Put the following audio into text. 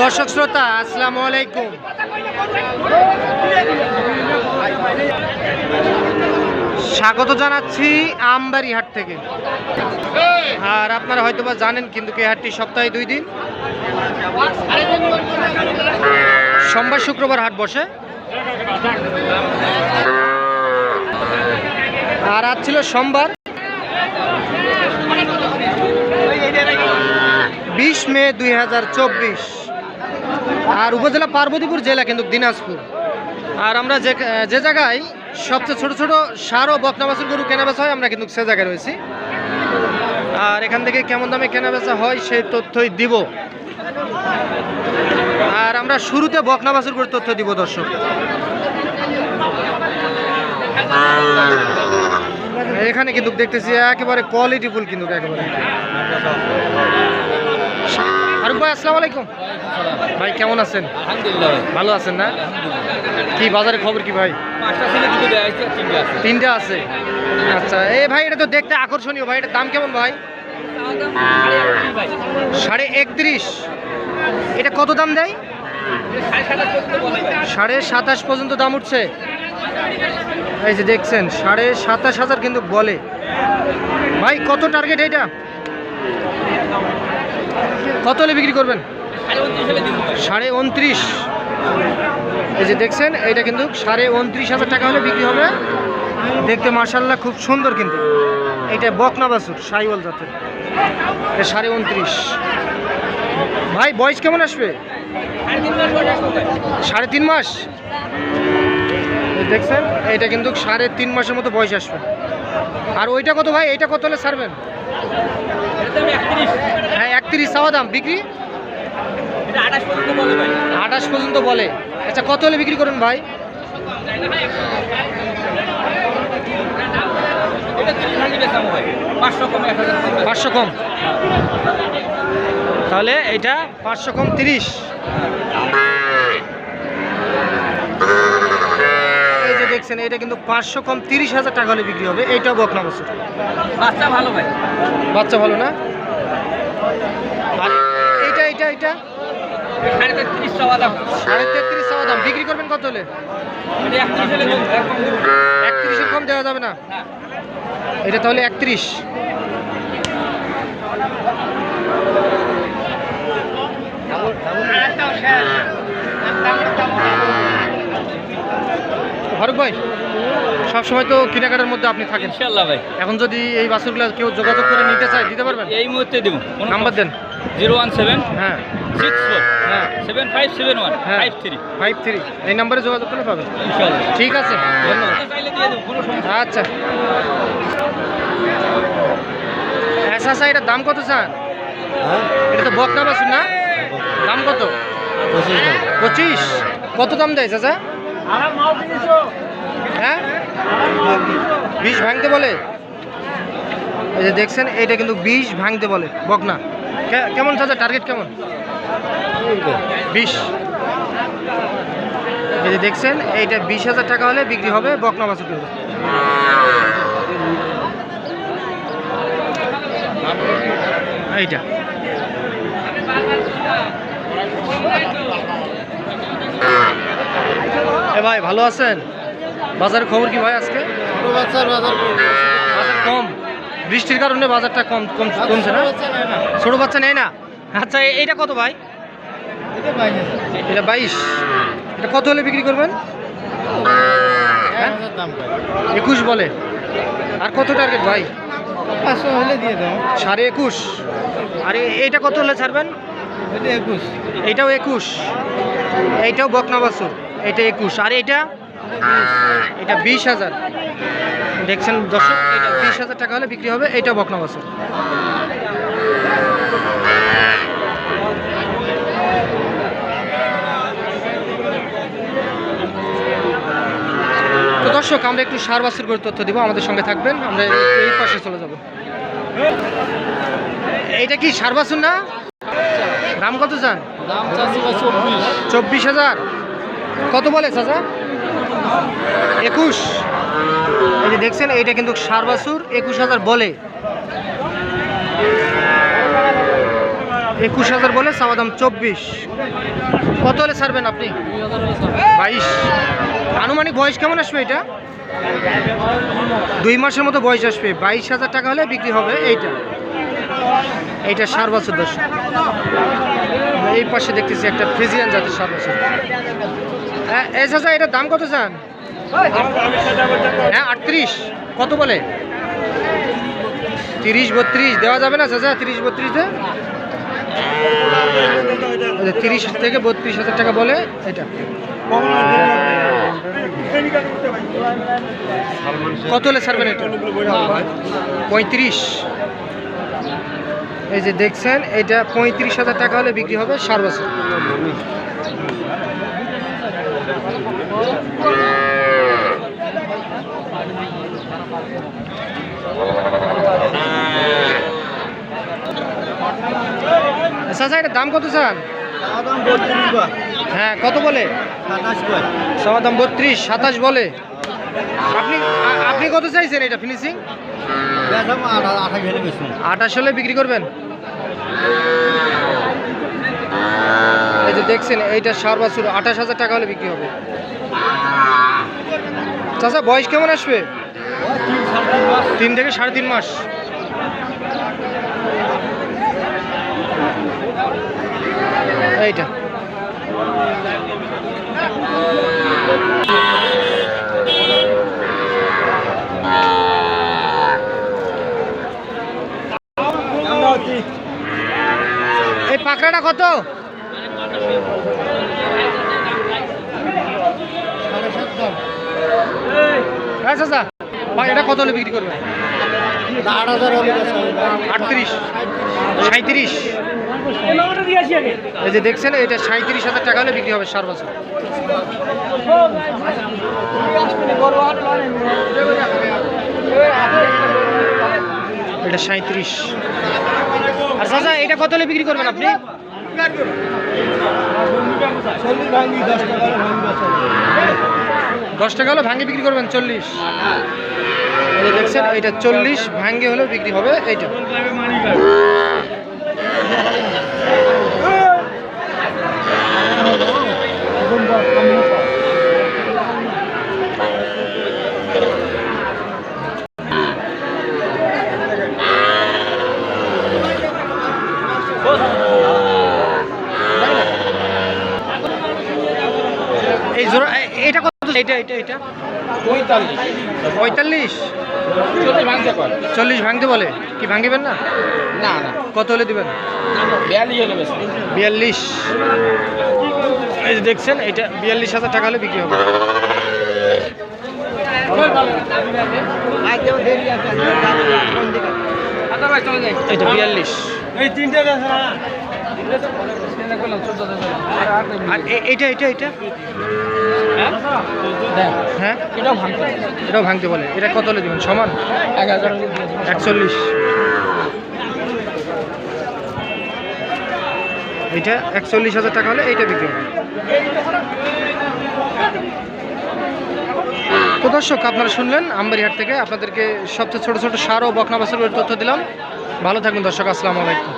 দর্শক শ্রোতা, আসসালামু আলাইকুম। স্বাগত জানাচ্ছি আমবাড়ি হাট থেকে। আর আপনারা হয়তো বা জানেন, কিন্তু এই হাটটি সপ্তাহে দুই দিন। সোমবার শুক্রবার হাট বসে। আর আজ ছিল সোমবার। বিশ মে দুই হাজার চব্বিশ। আর উপজেলা পার্বতীপুর জেলা কিন্তু দিনাজপুর। আর আমরা যে যে জায়গায় সবচেয়ে ছোট ছোট সার ও বকনাবাসুর গরু কেনা বেচা হয়, আমরা কিন্তু সে জায়গায় রয়েছি। আর এখান থেকে কেমন দামে কেনা বেচা হয় সেই তথ্যই দিব। আর আমরা শুরুতে বকনাবাসুর গরুর তথ্য দিব, দর্শক। এখানে কিন্তু দেখতেছি একেবারে কোয়ালিটি ফুল কিন্তু একেবারে। আরুফ ভাই আসসালামু আলাইকুম। ভাই কেমন আছেন? আলহামদুলিল্লাহ ভালো আছেন না? কি বাজারে খবর কি ভাই? তিনটে আছে। তিনটা আছে। আচ্ছা এই ভাই এটা তো দেখতে আকর্ষণীয় ভাই এটার দাম কেমন ভাই? সাড়ে একত্রিশ। এটা কত দাম দেয়? সাড়ে সাতাশ পর্যন্ত দাম উঠছে। এই যে দেখছেন সাড়ে সাতাশ হাজার কিন্তু বলে। ভাই কত টার্গেট এটা কত হলে বিক্রি করবেন? সাড়ে উনত্রিশ। এই যে দেখছেন এটা কিন্তু সাড়ে উনত্রিশ হাজার টাকা হলে বিক্রি হবে। দেখতে মার্শাল্লাহ খুব সুন্দর কিন্তু। এটা বকনা বাছুর সাইওয়াল জাতের। এটা সাড়ে উনত্রিশ। ভাই, বয়স কেমন আসবে? সাড়ে তিন মাস। দেখছেন এটা কিন্তু সাড়ে তিন মাসের মতো বয়স আসবে। আর ওইটা কত ভাই? এইটা কত হলে ছাড়বেন? হ্যাঁ একত্রিশ চাওয়া দাম বিক্রি? আঠাশ পর্যন্ত বলে। আঠাশ পর্যন্ত বলে আচ্ছা কত হলে বিক্রি করুন ভাই? পাঁচশো কম। তাহলে এটা পাঁচশো কম তিরিশ। এই যে দেখছেন এটা কিন্তু পাঁচশো কম তিরিশ হাজার টাকা হলে বিক্রি হবে। এইটাও বকনা বছর। বাচ্চা ভালো ভাই। বাচ্চা ভালো না? এইটা এইটা এইটা? বিক্রি করবেন কত হলে? কম দেওয়া যাবে না। এটা তাহলে একত্রিশ। ফারুক ভাই সবসময় তো কেনাকাটার মধ্যে আপনি থাকেন। ইনশাল্লাহ ভাই। এখন যদি এই বাছুরগুলো কেউ যোগাযোগ করে নিতে চায় দিতে পারবেন? এই মুহূর্তে দেবো। নাম্বার দেন। জিরো ওয়ান সেভেন হ্যাঁ। সিক্স ফোর হ্যাঁ। সেভেন ফাইভ সেভেন ওয়ান হ্যাঁ। Five three. Five three. এই নাম্বারে যোগাযোগ করলে পাবেন। ইনশাল্লাহ ঠিক আছে। ধন্যবাদ। আচ্ছা। হ্যাঁ চাচা এটার দাম কত স্যার? এটা তো বকনা বাছুর না? দাম কত? পঁচিশ। কত দাম দেয় চাচা? হ্যাঁ? বিষ ভাঙতে বলে? এই যে দেখছেন এটা কিন্তু বিষ ভাঙতে বলে, বকনা। কেমন চাচা টার্গেট কেমন? বিষ। এই যে দেখছেন, এইটা বিশ হাজার টাকা হলে বিক্রি হবে, বকনা বাছুর কিন্তু। এইটা। এ ভাই ভালো আছেন? বাজারের খবর কি ভাই আজকে? বাজার কম। বৃষ্টির কারণে বাজারটা কম কম কমছে না? ছোট বাচ্চা নেই না? আচ্ছা এইটা কত ভাই? এটা বাইশ। এটা কত হলে বিক্রি করবেন? হ্যাঁ? একুশ বলে। আর কত টার্গেট ভাই? পাঁচশো হলে দিয়ে দাও সাড়ে একুশ। আর এইটা কত হলে ছাড়বেন? একুশ। এইটাও একুশ। এইটাও বকনা বাছুর। এটা একুশ। আর এইটা এটা বিশ হাজার। দেখছেন দর্শক এটা বিশ হাজার টাকা হলে বিক্রি হবে এইটাও বকনা বাছুর তো দর্শক আমরা একটু সার বাছুর করে তথ্য দিব আমাদের সঙ্গে থাকবেন আমরা এই পাশে চলে যাব। এটা কি সার বাছুর না? দাম কত চান? চব্বিশ হাজার? কত বলে, চাচা? একুশ। এই যে দেখছেন, এইটা কিন্তু সার বাছুর একুশ হাজার বলে। একুশ হাজার বলে, চাওয়া দাম চব্বিশ। কত হলে ছাড়বেন আপনি? বাইশ। আনুমানিক বয়স কেমন আসবে এটা? দুই মাসের মতো বয়স আসবে। বাইশ হাজার টাকা হলে বিক্রি হবে এইটা। এইটা সার বছর দশ এই পাশে দেখতেছি একটা ফ্রিজিয়ান জাতের সার বছর এই চাচা এটার দাম কত চান? হ্যাঁ আটত্রিশ। কত বলে? তিরিশ বত্রিশ। দেওয়া যাবে না চাচা, তিরিশ বত্রিশে? তিরিশ থেকে বত্রিশ হাজার টাকা বলে এটা। কত হলে ছাড়বেন এটা? পঁয়ত্রিশ। এই যে দেখছেন, এটা পঁয়ত্রিশ হাজার টাকা হলে বিক্রি হবে সার বছর। চাচা এটার দাম কত চান হ্যাঁ কত বলে? সবার দাম বত্রিশ সাতাশ বলে। আপনি আপনি কত চাইছেন এটা ফিনিশিং আঠাশ হলে বিক্রি করবেন? এই যে দেখছেন এইটা সার বছর আঠাশ হাজার টাকা হলে বিক্রি হবে। চাচা বয়স কেমন আসবে? তিন থেকে সাড়ে তিন মাস। এইটা। এই পাকড়াটা কত? হ্যাঁ চাচা এটা কত হলে বিক্রি করবে আটত্রিশ। সাঁত্রিশ এই যে দেখছেন, এটা সাঁত্রিশ হাজার টাকা হলে বিক্রি হবে সার বছর। এটা সাঁত্রিশ আর চাচা, এটা কত হলে বিক্রি করবেন আপনি? দশ টাকা হলে ভাঙ্গে বিক্রি করবেন চল্লিশ। দেখছেন এটা চল্লিশ, ভাঙ্গে হলেও বিক্রি হবে এইটা। এই জোড়া এ- এটা কত এটা এটা? পঁয়তাল্লিশ। পঁয়তাল্লিশ চল্লিশ ভাঙতে কর চল্লিশ ভাঙতে বলে? কি ভাঙিবেন না? না না। কত হলে দিবেন? বিয়াল্লিশ এই যে দেখছেন এটা বিয়াল্লিশ হাজার টাকা হলে বিক্রি হবে। এটা বিয়াল্লিশ। এই তিনটে আর এটা এটা এটা হ্যাঁ? এটাও ভাঙতে এটাও ভাঙতে বলে। এটা কত হলে দিবেন? সমান? এক হাজার একচল্লিশ। এটা একচল্লিশ হাজার টাকা হলে এইটা বিক্রি হবে। তো দর্শক আপনারা শুনলেন আমবাড়িহাট থেকে আপনাদেরকে সবচেয়ে ছোট ছোট সার ও বকনা বাসের তথ্য দিলাম। ভালো থাকবেন দর্শক আসসালামু আলাইকুম।